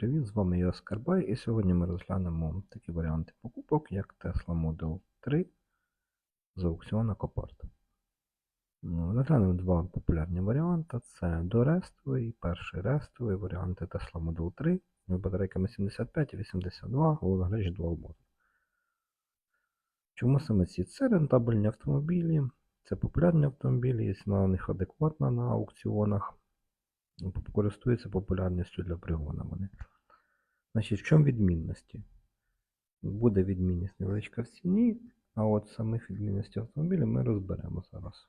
привіт! З вами я Оскар Бай, і сьогодні ми розглянемо такі варіанти покупок, як Tesla Model 3 з аукціону Copart. Ну, Розглянемо два популярні варіанти. Це дорестовий, перший рестовий варіанти Tesla Model 3 з батарейками 75 і 82, Гологлядж Dual Motor. Чому саме ці? Це рентабельні автомобілі, це популярні автомобілі, є ціна на них адекватна на аукціонах користуються популярністю для пригона вони. Значить, в чому відмінності? Буде відмінність невеличка в ціні, а от самих відмінностей автомобіля ми розберемо зараз.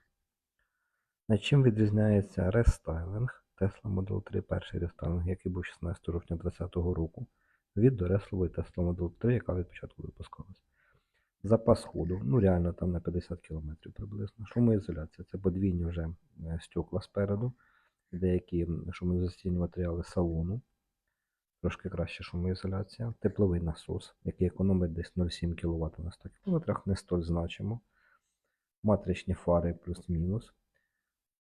Значить, чим відрізняється рестайлинг Tesla Model 3, перший рестайлинг, який був 16 жовтня 2020 року, від дореслової Tesla Model 3, яка від початку випускалась. Запас ходу, ну реально там на 50 км приблизно. Шумоізоляція це подвійні вже е, стекла спереду деякі шумоізоляційні матеріали салону. Трошки краще шумоізоляція. Тепловий насос, який економить десь 0,7 кВт на 100 км, не столь значимо. Матричні фари плюс-мінус.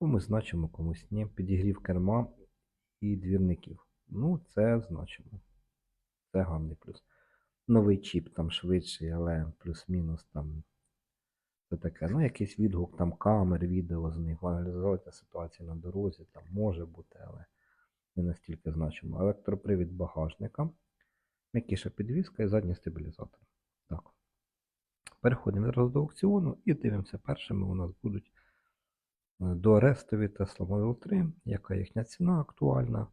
Ми значимо комусь ні. Підігрів керма і двірників. Ну, це значимо. Це гарний плюс. Новий чіп там швидший, але плюс-мінус там це таке, ну, якийсь відгук там камер, відео з них, аналізувати ситуацію на дорозі, там може бути, але не настільки значимо. Електропривід багажника, м'якіша підвізка і задній стабілізатор. Так. Переходимо відразу до аукціону і дивимося, першими у нас будуть е, до рестові Tesla Model 3, яка їхня ціна актуальна,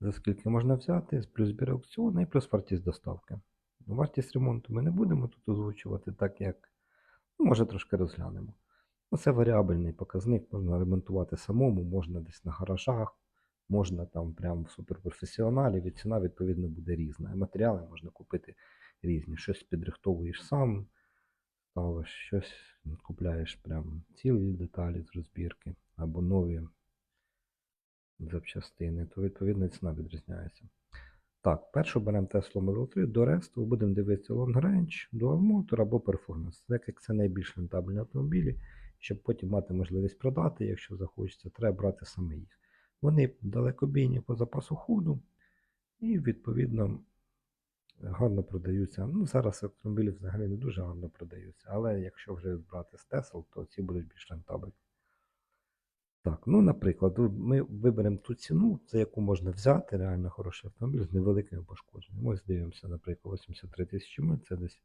за скільки можна взяти, плюс збір аукціону і плюс вартість доставки. Вартість ремонту ми не будемо тут озвучувати, так як Ну, Може трошки розглянемо. Ну, Це варіабельний показник, можна ремонтувати самому, можна десь на гаражах, можна там прямо в суперпрофесіоналі, і ціна відповідно буде різна. Матеріали можна купити різні. Щось підрихтовуєш сам, ставиш, щось купляєш прям цілі деталі з розбірки або нові запчастини, то відповідно ціна відрізняється. Так, першу беремо Tesla Model 3 до ресту, будемо дивитися Long Range, Dual Motor або Performance. Так як це найбільш рентабельні автомобілі, щоб потім мати можливість продати, якщо захочеться, треба брати саме їх. Вони далекобійні по запасу ходу і, відповідно, гарно продаються. Ну, Зараз автомобілі взагалі не дуже гарно продаються, але якщо вже брати з Tesla, то ці будуть більш рентабельні. Так, ну, наприклад, ми виберемо ту ціну, за яку можна взяти реально хороший автомобіль з невеликими пошкодженнями. Ось дивимося, наприклад, 83 тисячі миль, це десь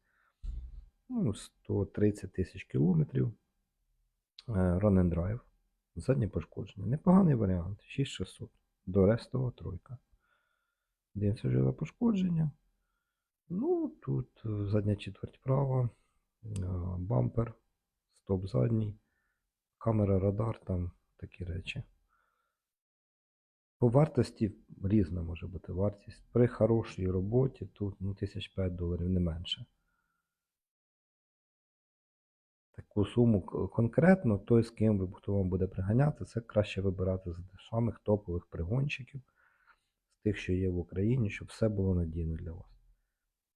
ну, 130 тисяч кілометрів. Е, Run and Drive. Заднє пошкодження. Непоганий варіант. 6600. До рестова тройка. Дивимося за пошкодження. Ну, тут е, задня четверть права, е, бампер, стоп задній, камера, радар там такі речі. По вартості різна може бути вартість. При хорошій роботі тут ну, 1005 доларів не менше. Таку суму конкретно той, з ким хто вам буде приганяти, це краще вибирати з самих топових пригонщиків, з тих, що є в Україні, щоб все було надійно для вас.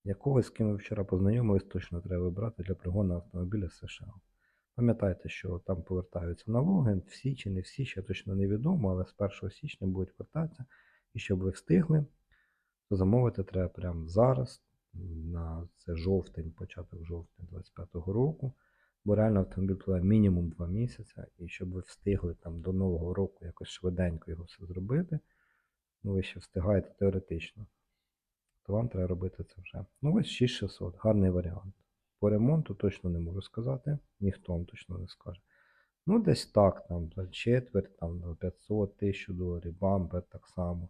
Якогось, з ким ви вчора познайомились, точно треба вибрати для пригону автомобіля з США. Пам'ятайте, що там повертаються налоги, всі чи не всі, ще точно невідомо, але з 1 січня будуть вертатися. І щоб ви встигли, то замовити треба прямо зараз, на це жовтень, початок жовтня 25-го року. Бо реально автомобіль триває мінімум 2 місяці, і щоб ви встигли там до Нового року якось швиденько його все зробити, ну ви ще встигаєте теоретично, то вам треба робити це вже. Ну ось 6600, гарний варіант. По ремонту точно не можу сказати, ніхто вам точно не скаже. Ну, десь так, там за четверть, там 500 тисяч доларів, бампер так само.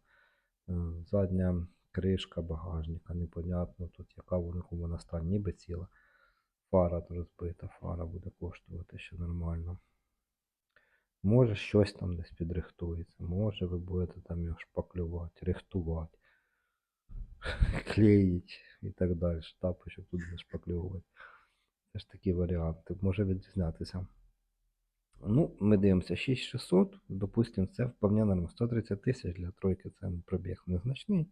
Е, задня кришка багажника, непонятно тут, яка вона вона ніби ціла. Фара розбита, фара буде коштувати ще нормально. Може щось там десь підрихтується, може ви будете там його шпаклювати, рихтувати, клеїть і так далі. Тапочок тут не шпаклювати. Це ж такі варіанти, може відрізнятися. Ну, ми дивимося 6600, допустимо, це вполне нормально. 130 тисяч для тройки це пробіг незначний.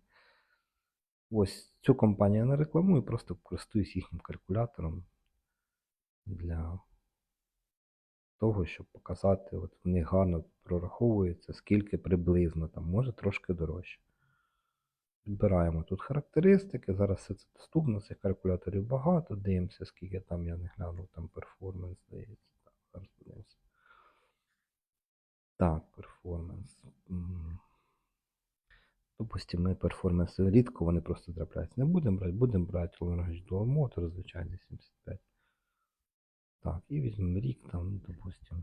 Ось цю компанію я не рекламую, просто користуюсь їхнім калькулятором для того, щоб показати, от вони гарно прораховуються, скільки приблизно, там, може трошки дорожче. Підбираємо тут характеристики. Зараз все це доступно, цих калькуляторів багато. Дивимося, скільки там я не глянув, там перформанс здається. Так, зараз подивимося. Так, перформанс. Допустимо, ми перформанс рідко вони просто трапляються. Не будемо брати, будемо брати Longrange Dual Motor, звичайно, 75. Так, і візьмемо рік, там, допустимо.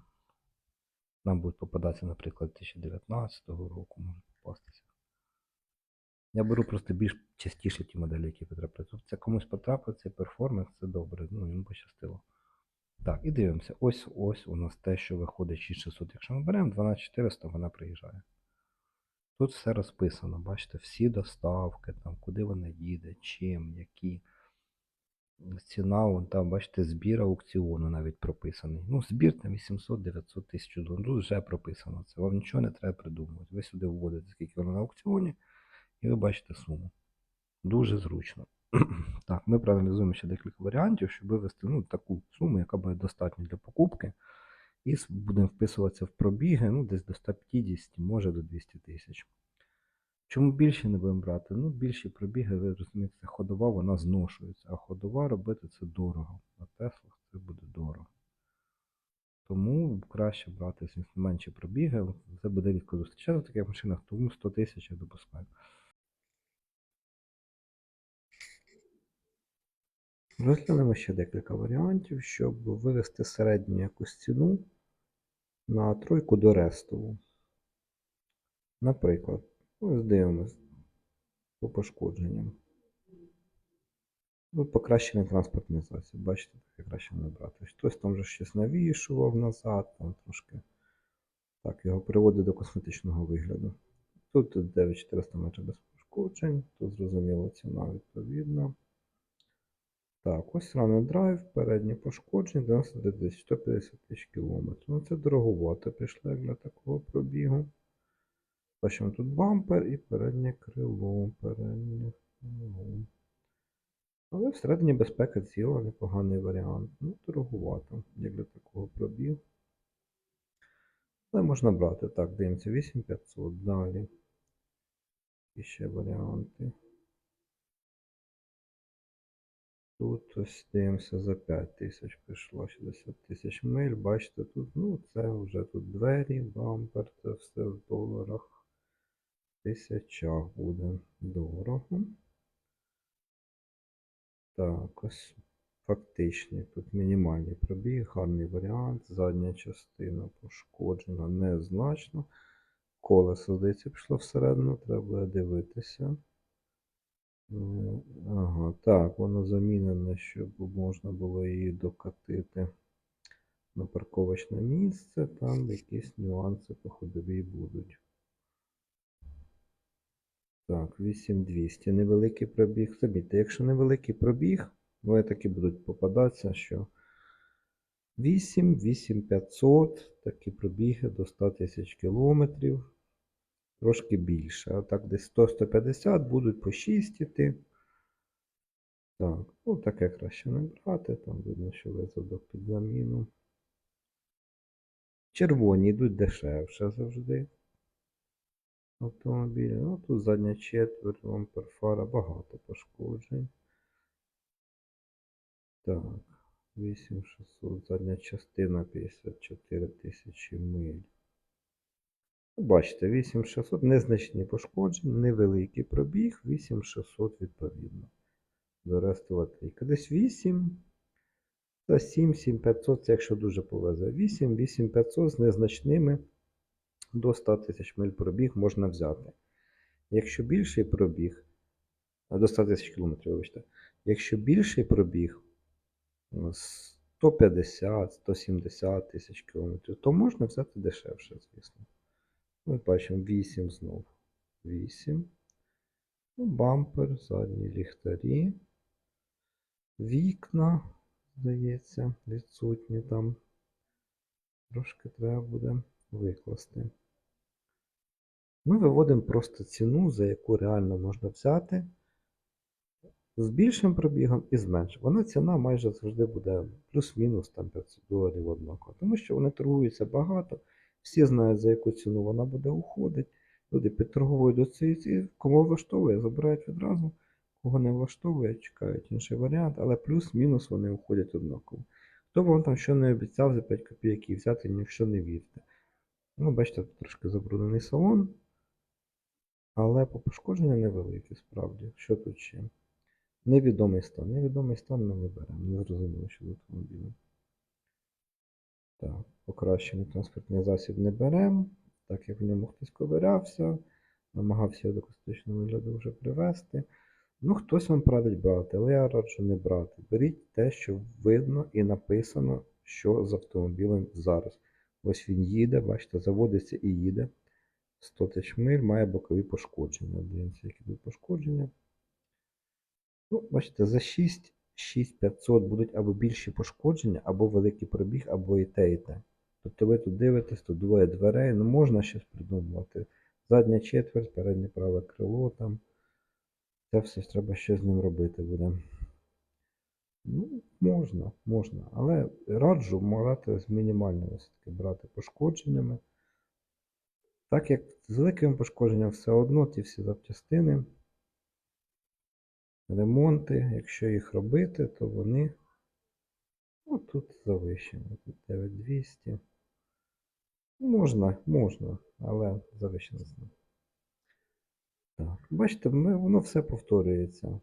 Нам буде попадатися, наприклад, 2019 року, може попастися. Я беру просто більш частіше ті моделі, які потрапляють. Тобто це комусь потрапив, цей перформанс, це добре, ну йому пощастило. Так, і дивимося. Ось ось у нас те, що виходить 6600. Якщо ми беремо 12400, вона приїжджає. Тут все розписано, бачите, всі доставки, там, куди вона їде, чим, які. Ціна, вон там, бачите, збір аукціону навіть прописаний. Ну, збір там 800-900 тисяч доларів. Тут вже прописано це. Вам нічого не треба придумувати. Ви сюди вводите, скільки вона на аукціоні, і ви бачите суму. Дуже зручно. так, ми проаналізуємо ще декілька варіантів, щоб вивести ну, таку суму, яка буде достатня для покупки. І будемо вписуватися в пробіги, ну, десь до 150, може до 200 тисяч. Чому більше не будемо брати? Ну, більші пробіги, ви розумієте, ходова, вона зношується, а ходова робити це дорого. На Теслах це буде дорого. Тому краще брати звісно, менші пробіги. Це буде рідко зустрічати в таких машинах, тому 100 тисяч я допускаю. Розглянемо ще декілька варіантів, щоб вивести середню якусь ціну на тройку до рестову. Наприклад, ось дивимось по пошкодженням. Ну, покращений транспортний засіб. Бачите, таке краще не брати. Хтось там вже щось навішував назад, там трошки. Так, його приводить до косметичного вигляду. Тут 9400 метрів без пошкоджень, тут зрозуміло ціна відповідна. Так, ось ранний драйв, переднє пошкодження, 99 тисяч, 150 тисяч кілометрів. Ну це дороговато пішло як для такого пробігу. Бачимо тут бампер і переднє крило. Переднє крило. Але всередині безпека ціла, непоганий варіант. Ну, дороговато, як для такого пробігу. Але можна брати. Так, дивимося 8500 далі. І ще варіанти. Тут ось дивимося за 5 тисяч пішло 60 тисяч миль. Бачите, тут, ну, це вже тут двері, бампер, це все в доларах. Тисячах буде дорого. Так, ось фактичний. Тут мінімальний пробіг, гарний варіант. Задня частина пошкоджена незначно. Колесо, здається, пішло всередину, треба дивитися. Е, Ага, так, воно замінене, щоб можна було її докатити на парковочне місце. Там якісь нюанси по ходовій будуть. Так, 8200. Невеликий пробіг. Замітьте, якщо невеликий пробіг, вони такі будуть попадатися, що 8, 8500, такі пробіги до 100 тисяч кілометрів. Трошки більше. А так десь 100-150 будуть по 6 іти. Так, ну таке краще не брати. Там видно, що висадок під заміну. Червоні йдуть дешевше завжди. Автомобілі. Ну, тут задня четверть, бампер фара, багато пошкоджень. Так, 8600, задня частина 54 тисячі миль. Ну, Бачите, 8600, незначні пошкодження, невеликий пробіг, 8600 відповідно. До трійка. Десь 8 та 7, 7500, це якщо дуже повезе. 8, 8500 з незначними до 100 тисяч миль пробіг можна взяти. Якщо більший пробіг, до 100 тисяч кілометрів, вибачте. Якщо більший пробіг ну, 150, 170 тисяч кілометрів, то можна взяти дешевше, звісно. Ми бачимо 8 знов. 8. Ну, бампер, задні ліхтарі. Вікна, здається, відсутні там. Трошки треба буде викласти. Ми виводимо просто ціну, за яку реально можна взяти з більшим пробігом і з меншим. Вона ціна майже завжди буде плюс-мінус там 500 доларів однаково. Тому що вони торгуються багато, всі знають, за яку ціну вона буде уходити. Люди підторговують до цієї, і кого влаштовує, забирають відразу. Кого не влаштовує, чекають інший варіант, але плюс-мінус вони уходять однаково. Хто б вам там що не обіцяв за 5 копійок і взяти, ні в що не вірте. Ну, бачите, тут трошки забруднений салон. Але по пошкодженню невеликі, справді. Що тут ще? Невідомий стан. Невідомий стан ми не беремо. Не зрозуміло, що з автомобілем. Так, покращений транспортний засіб не беремо, так як в ньому хтось ковирявся, намагався до косметичного вигляду вже привести. Ну, хтось вам порадить брати, але я раджу не брати. Беріть те, що видно і написано, що з автомобілем зараз. Ось він їде, бачите, заводиться і їде. 100 тисяч миль має бокові пошкодження. Дивіться, які тут пошкодження. Ну, бачите, за 6 6500 будуть або більші пошкодження, або великий пробіг, або і те, і те. Тобто ви тут дивитесь, тут двоє дверей, ну можна щось придумувати. Задня четверть, переднє праве крило там. Це все ж треба щось з ним робити буде. Ну, можна, можна. Але раджу брати з мінімальними все-таки брати пошкодженнями. Так як з великими пошкодженнями все одно ті всі запчастини, ремонти, якщо їх робити, то вони ну, тут завищені. Тут 9200. Можна, можна, але завищена ціна. Так, бачите, ми, воно все повторюється.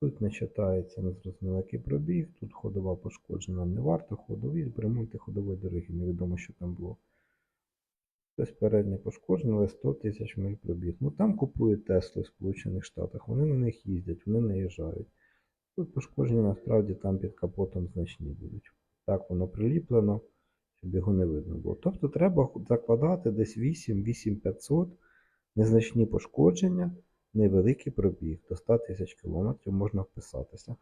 Тут не читається незрозуміло який пробіг, тут ходова пошкоджена, не варто ходові, ремонти ходової дороги, невідомо, що там було. Хтось переднє але 100 тисяч миль пробіг. Ну там купують Тесли в Сполучених Штатах, вони на них їздять, вони наїжджають. Тут пошкодження насправді там під капотом значні будуть. Так воно приліплено, щоб його не видно було. Тобто треба закладати десь 8-8500 незначні пошкодження, невеликий пробіг. До 100 тисяч кілометрів можна вписатися.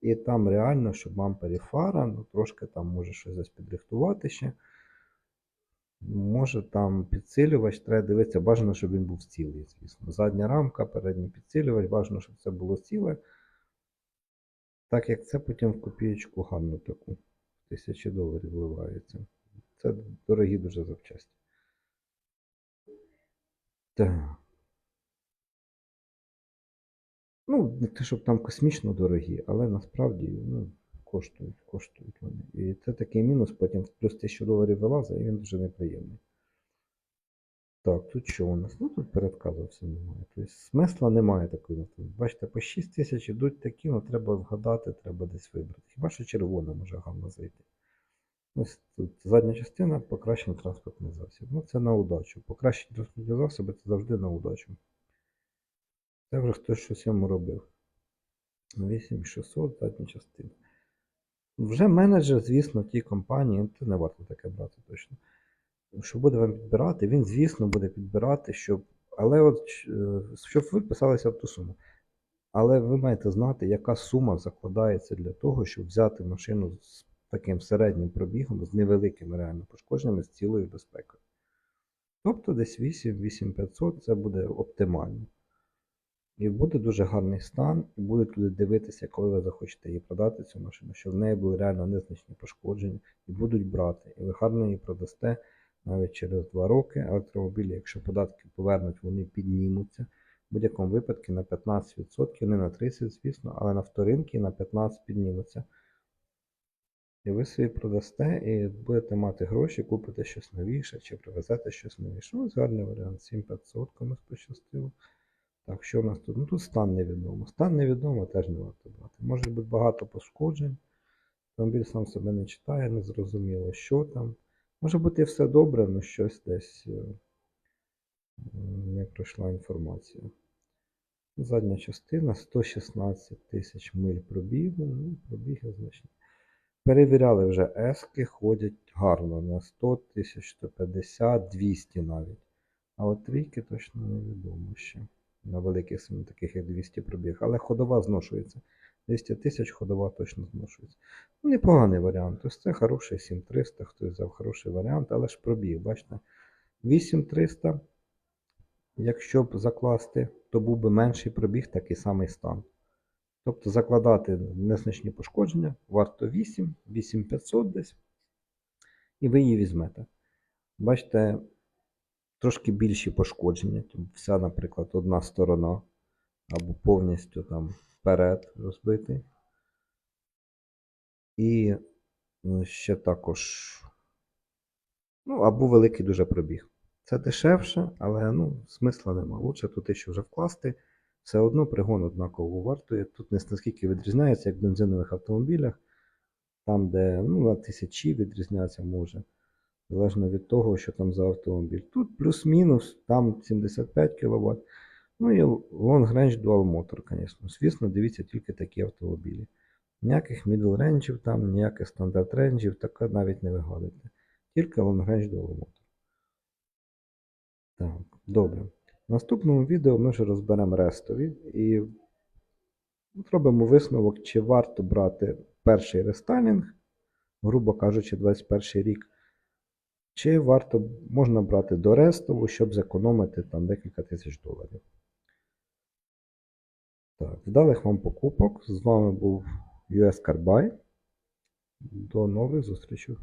І там реально, щоб бампері фара, ну трошки там може щось підрихтувати ще. Може там підсилювач, треба дивитися, бажано, щоб він був цілий, звісно. Задня рамка, передній підсилювач, бажано, щоб це було ціле. Так як це потім в копієчку гарну таку. Тисячі доларів вливається. Це дорогі дуже запчасті. Так. Ну, не те, щоб там космічно дорогі, але насправді ну, коштують, коштують вони. І це такий мінус, потім плюс 1000 доларів вилазить, і він дуже неприємний. Так, тут що у нас? Ну тут передказу все немає. Тобто смисла немає такої. Бачите, по 6 тисяч ідуть такі, ну треба вгадати, треба десь вибрати. Хіба що червона може гарно зайти. Ось тут задня частина покращений транспортний засіб. Ну це на удачу. Покращені транспортні засоби це завжди на удачу. Це вже хтось щось йому робив. 8600 задня частина. Вже менеджер, звісно, тій компанії, це не варто таке брати точно. Що буде вам підбирати, він, звісно, буде підбирати, щоб. Але от е, щоб ви вписалися в ту суму. Але ви маєте знати, яка сума закладається для того, щоб взяти машину з таким середнім пробігом, з невеликими реально пошкодженнями, з цілою безпекою. Тобто десь 8-8500 це буде оптимально. І буде дуже гарний стан, і будуть люди дивитися, коли ви захочете її продати, цю машину, щоб в неї були реально незначні пошкодження, і будуть брати. І ви гарно її продасте навіть через 2 роки. Електромобілі, якщо податки повернуть, вони піднімуться. В будь-якому випадку на 15%, не на 30%, звісно, але на вторинки на 15% піднімуться. І ви собі продасте і будете мати гроші, купите щось новіше чи привезете щось новіше. Ось гарний варіант. 7500 комусь пощастило. Так, що у нас тут? Ну тут стан невідомо. Стан невідомо теж не варто брати. Може бути багато пошкоджень. Автомобіль сам себе не читає, не зрозуміло, що там. Може бути все добре, але щось десь е, не пройшла інформація. Задня частина 116 тисяч миль пробігу. Ну, пробіги значні. Перевіряли вже ески, ходять гарно на 100 тисяч, 150, 200 навіть. А от трійки точно невідомо ще. На великих таких як 200 пробіг. Але ходова зношується. 200 тисяч ходова точно зношується. Ну, непоганий варіант. Ось це хороший 7300, хтось взяв хороший варіант, але ж пробіг, бачите. 8300, якщо б закласти, то був би менший пробіг, такий самий стан. Тобто закладати незначні пошкодження, варто 8, 8500 десь, і ви її візьмете. Бачите, трошки більші пошкодження. Тобто Вся, наприклад, одна сторона або повністю там вперед розбитий. І ну, ще також. Ну, або великий дуже пробіг. Це дешевше, але ну, смисла нема. Лучше тут ще вже вкласти. Все одно пригон однаково вартує. Тут не наскільки відрізняється, як в бензинових автомобілях, там, де ну, на тисячі відрізняться може, залежно від того, що там за автомобіль. Тут плюс-мінус, там 75 кВт. Ну і Long Range Dual Motor, звісно. Звісно, дивіться тільки такі автомобілі. Ніяких middle ренджів там, ніяких стандарт ренджів, таке навіть не вигадуйте. Тільки Long Range Dual Motor. Так, добре. В наступному відео ми вже розберемо рестові і зробимо висновок, чи варто брати перший рестайлінг, грубо кажучи, 21 рік, чи варто можна брати до рестову, щоб зекономити там декілька тисяч доларів. Так, вдалих вам покупок. З вами був US Carbide. До нових зустрічей.